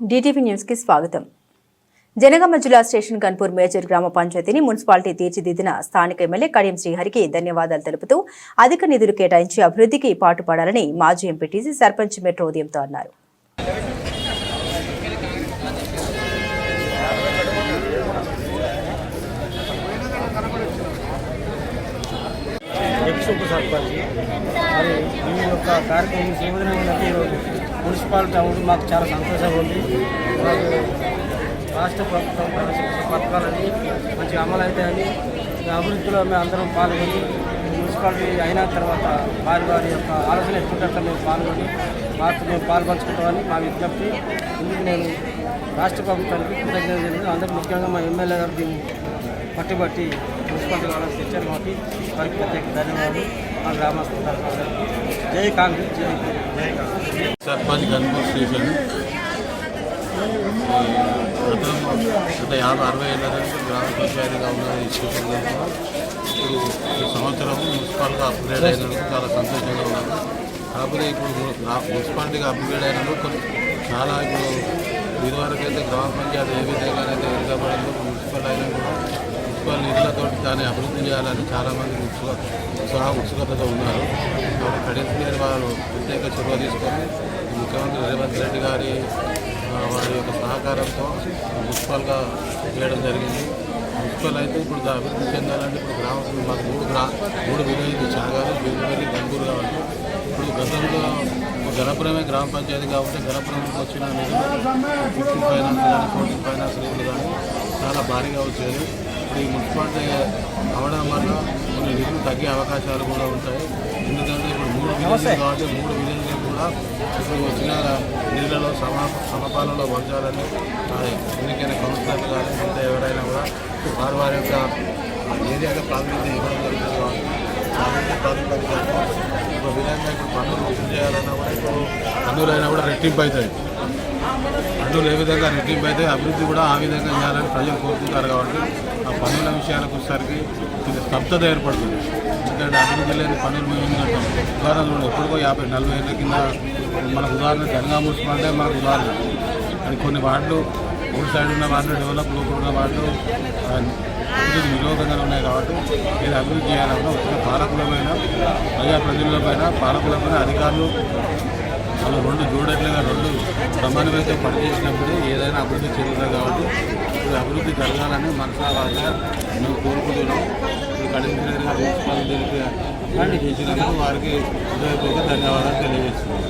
DTV న్యూస్కి స్వాగతం. జనగామ జిల్లా స్టేషన్ కన్పూర్ మేజర్ గ్రామ పంచాయతీని మున్సిపాలిటీ తీర్చిదిద్దిన స్థానిక ఎమ్మెల్యే కడియం శ్రీహరికి ధన్యవాదాలు తెలుపుతూ అధిక నిధులు కేటాయించి అభివృద్ధికి పాటుపడాలని మాజీ ఎంపీటీసీ సర్పంచ్ మెట్రో ఉదయంతో అన్నారు. ఎక్స్ సర్పంచ్ మరి ఈ యొక్క కార్యక్రమం శుభదినమైనది మున్సిపాలిటీ అవ్వడం మాకు చాలా సంతోషంగా ఉంది. మాకు రాష్ట్ర ప్రభుత్వం పథకాలని మంచిగా అమలు అవుతాయని అభివృద్ధిలో మేము అందరం పాల్గొని మున్సిపాలిటీ అయిన తర్వాత వారి వారి యొక్క ఆలోచన ఎక్కువ మేము పాల్గొని మాకు మేము పాల్పంచుకుంటామని మా విజ్ఞప్తి. ఇందుకు నేను రాష్ట్ర ప్రభుత్వానికి కృతజ్ఞతలు అందరూ ముఖ్యంగా మా ఎమ్మెల్యే గారు దీన్ని పట్టుబట్టి మున్సిపాలిటీ వాళ్ళకి తెచ్చారు కాబట్టి వారికి ప్రత్యేక ధన్యవాదాలు. మా గ్రామస్తుల తరఫున జై కాంగ్రెస్ జై జై కాంగ్రెస్. సర్పంచ్ గన్పూర్ స్టేషన్. గతం గత యాభై అరవై ఏళ్ళ నుంచి గ్రామ పంచాయతీగా ఉన్న ఈ స్టేషన్ ఇప్పుడు ఈ సంవత్సరం మున్సిపాలిటీగా అప్గ్రేడ్ అయినందుకు చాలా సంతోషంగా ఉన్నాను కాకపోతే ఇప్పుడు మున్సిపాలిటీగా అప్గ్రేడ్ అయినందుకు కొన్ని చాలా ఇప్పుడు ఇదివరకు అయితే గ్రామ పంచాయతీ ఏ విధంగానైతే వెనుకబడిందో మున్సిపల్ అయినా కూడా మున్సిపల్ నిధులతో దాన్ని అభివృద్ధి చేయాలని చాలామంది ఉత్సుక ఉత్సాహ ఉత్సుకతతో ఉన్నారు. కాబట్టి కడెన్స్ వారు ప్రత్యేక చొరవ తీసుకొని ముఖ్యమంత్రి రేవంత్ రెడ్డి గారి వారి యొక్క సహకారంతో మున్సిపల్గా చేయడం జరిగింది. మున్సిపల్ అయితే ఇప్పుడు అభివృద్ధి చెందాలంటే ఇప్పుడు గ్రామం మాకు మూడు గ్రా మూడు విలేజ్ చనగారు బిల్లుపల్లి గంగూరు కాబట్టి ఇప్పుడు గతంలో గణపురమే గ్రామ పంచాయతీ కాబట్టి గణపురం వచ్చిన నిధులు ఫైనాన్స్ కానీ ఫైనాన్స్ నిధులు కానీ చాలా భారీగా వచ్చేది. ఇప్పుడు ఈ మున్సిపాలిటీ అవడం వల్ల కొన్ని నిధులు తగ్గే అవకాశాలు కూడా ఉంటాయి. ఎందుకంటే ఇప్పుడు మూడు విలేజ్లు కాబట్టి మూడు విలేజ్లు కూడా ఇప్పుడు వచ్చిన నీళ్ళలో సమ సమపాలలో పంచాలని ఎన్నికైన కౌన్సిలర్లు కానీ మిగతా ఎవరైనా కూడా వారి వారి యొక్క ఏరియాగా ప్రాతినిధ్యం ఇవ్వడం జరుగుతుంది కాబట్టి ప్రాతినిధ్య ఒక విధంగా ఇప్పుడు పన్నులు వసూలు చేయాలన్నా కూడా ఇప్పుడు పన్నులైనా కూడా రెట్టింపు అవుతాయి పన్నులు ఏ విధంగా రెట్టింపు అయితే అభివృద్ధి కూడా ఆ విధంగా చేయాలని ప్రజలు కోరుకుంటారు కాబట్టి పన్నుల విషయాలకు వచ్చేసరికి ఇది స్తబ్దత ఏర్పడుతుంది. ఎందుకంటే అభివృద్ధి లేని పనులు మేము కట్టాం ఉదాహరణ చూడండి యాభై నలభై ఏళ్ళ కింద మనకు ఉదాహరణ జనగా అంటే మనకు ఉదాహరణ. అది కొన్ని వార్డులు ఊరి సైడ్ ఉన్న వార్డులు డెవలప్ లోపల ఉన్న వార్డులు అభివృద్ధి నిరోధంగా ఉన్నాయి కాబట్టి ఇది అభివృద్ధి చేయాలన్నా వచ్చిన పాలకులమైన ప్రజాప్రతినిధులపైన పాలకులపైన అధికారులు వాళ్ళు రెండు జోడట్లుగా రెండు సమన్వయంతో పనిచేసినప్పుడు ఏదైనా అభివృద్ధి చెందుతుంది కాబట్టి ఇప్పుడు అభివృద్ధి జరగాలని మనసాగా మేము కోరుకుంటున్నాం. ఇప్పుడు కడించిన మున్సిపాలిటీకి చేసినందుకు వారికి హృదయపూర్వక ధన్యవాదాలు తెలియజేస్తున్నాం.